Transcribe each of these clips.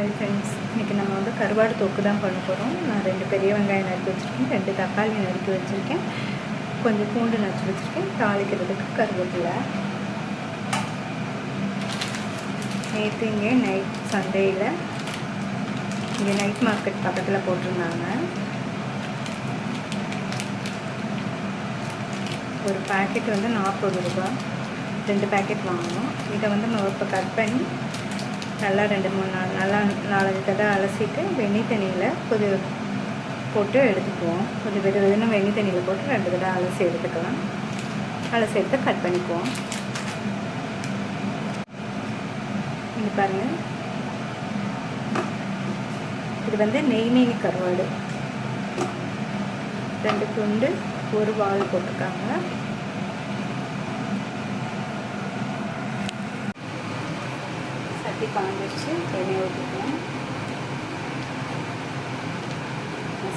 Hi friends இன்றைக்கி நம்ம வந்து கருவாடு தொக்கு தான் பண்ண போகிறோம் நான் ரெண்டு பெரிய வெங்காயம் நறுக்கி வச்சுருக்கேன் ரெண்டு தக்காளி நறுக்கி வச்சுருக்கேன். கொஞ்சம் பூண்டு நச்சு வச்சுருக்கேன் தாளிக்கிறதுக்கு கருவேப்பிலை. நேற்று இங்கே நைட் சந்தையில் இங்கே நைட் மார்க்கெட் பக்கத்தில் போட்டிருந்தாங்க. ஒரு பேக்கெட் வந்து நாற்பது ரூபா ரெண்டு பேக்கெட் வாங்கினோம் இதை வந்து நம்ம இப்போ கட் பண்ணி நல்லா ரெண்டு மூணு நாள் நல்லா நாலஞ்சு தடவை அலசிட்டு வெண்ணி தண்ணியில் கொஞ்சம் போட்டு எடுத்துக்குவோம். கொஞ்சம் வெது வெதுன்னு வெண்ணி தண்ணியில் போட்டு ரெண்டு தடவை அலசி எடுத்துக்கலாம். அலசி எடுத்து கட் பண்ணிக்குவோம். இங்கே பாருங்கள் இது வந்து நெய் நெய் கருவாடு. ரெண்டு துண்டு ஒரு வால் போட்டிருக்காங்க. சட்டி காஞ்சிருச்சு எண்ணெய் ஊற்றிக்கலாம்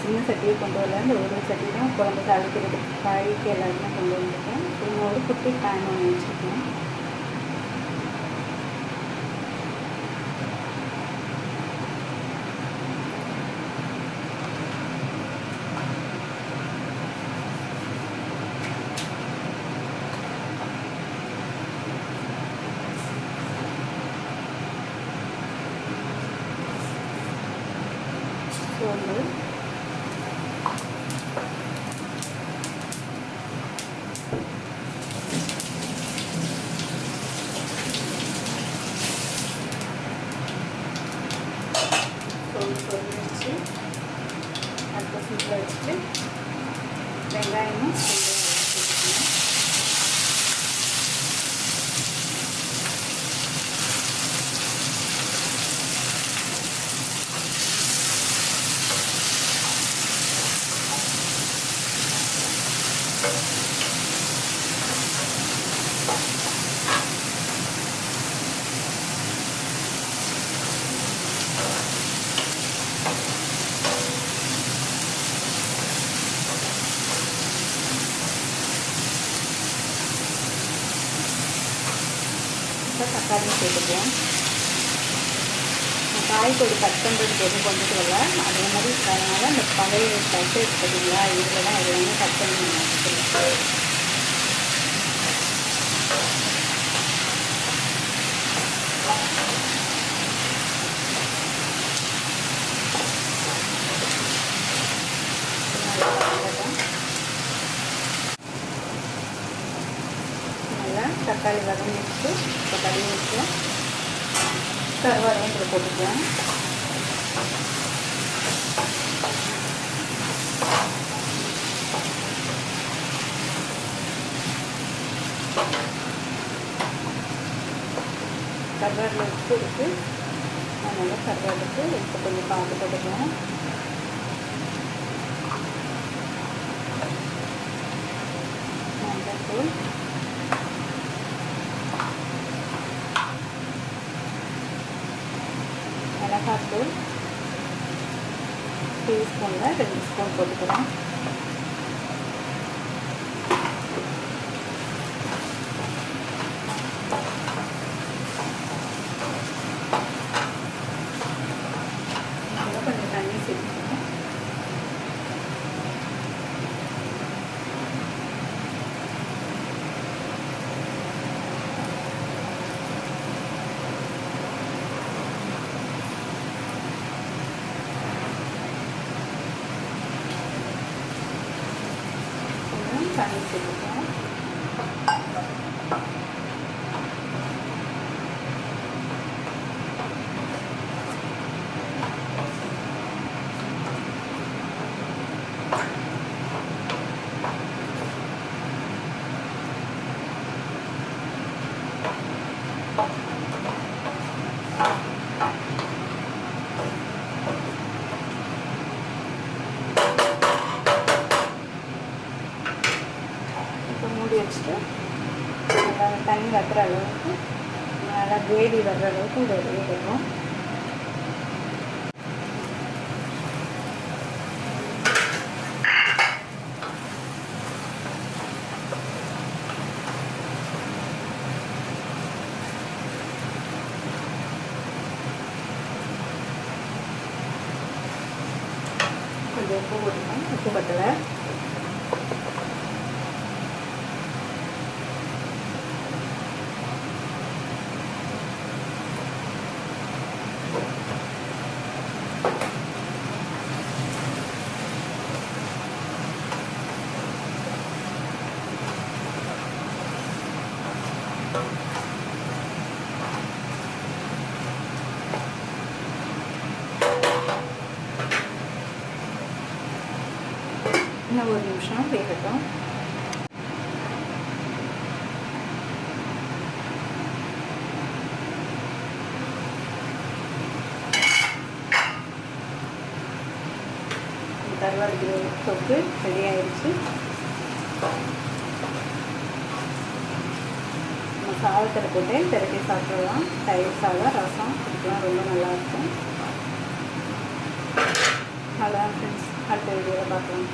சின்ன சட்டியை கொண்டு வரல இந்த ஒரு சட்டி தான் குழம்பு அழுக்கிறது காய்க்கு எல்லாருமே கொண்டு வந்துருக்கேன் இன்னும் ஒரு குட்டி பேன் ஒன்று வச்சுருக்கேன். Böyle. Soğuk soğuk için. Arkasını böyle çıkıp. Vengayımız. இப்போ தக்காளி சேர்த்துக்குவோம் காய்கறி கட் பண்ணுறதுக்கு எதுவும் கொண்டுட்டு வரல. அதே மாதிரி அதனால் அந்த பழைய தட்டு பார்த்தீங்களா இதில் தான் இது வந்து கட் பண்ணி நல்லா தக்காளி வதங்கிட்டு இப்போ கழுவி வச்சு. கருவாடையும் இதில் போட்டுக்குவோம் கருவாடில் உப்பு இருக்குது அதனால் கருவாடுக்கு உப்பு கொஞ்சம் பார்த்து போட்டுக்குவேன் Thank you. மிளகாத்தூள் டீஸ்பூனில் ரெண்டு ஸ்பூன் போட்டுக்கிறேன் கொஞ்சம் தண்ணி சேர்த்துக்கணும் கொஞ்சம் தண்ணி சேர்த்துக்கணும் இப்போ வச்சுட்டு தண்ணி வத்துற அளவுக்கு நல்லா கிரேவி வர்ற அளவுக்கு இதை வேகணும் கொஞ்சம் உப்பு போட்டுக்கணும். உப்பு பத்தலை. இன்னும் ஒரு நிமிஷம் வேகட்டும். கருவாடு தொக்கு ரெடி ஆயிடுச்சு நம்ம சாதத்தில் போட்டு திரட்டி சாப்பிடலாம். தயிர் சாதம் ரசம் இதுக்கெலாம் ரொம்ப நல்லாயிருக்கும். அவ்வளோதான் ஃப்ரெண்ட்ஸ் அடுத்த வீடியோவில் பார்க்கலாம்.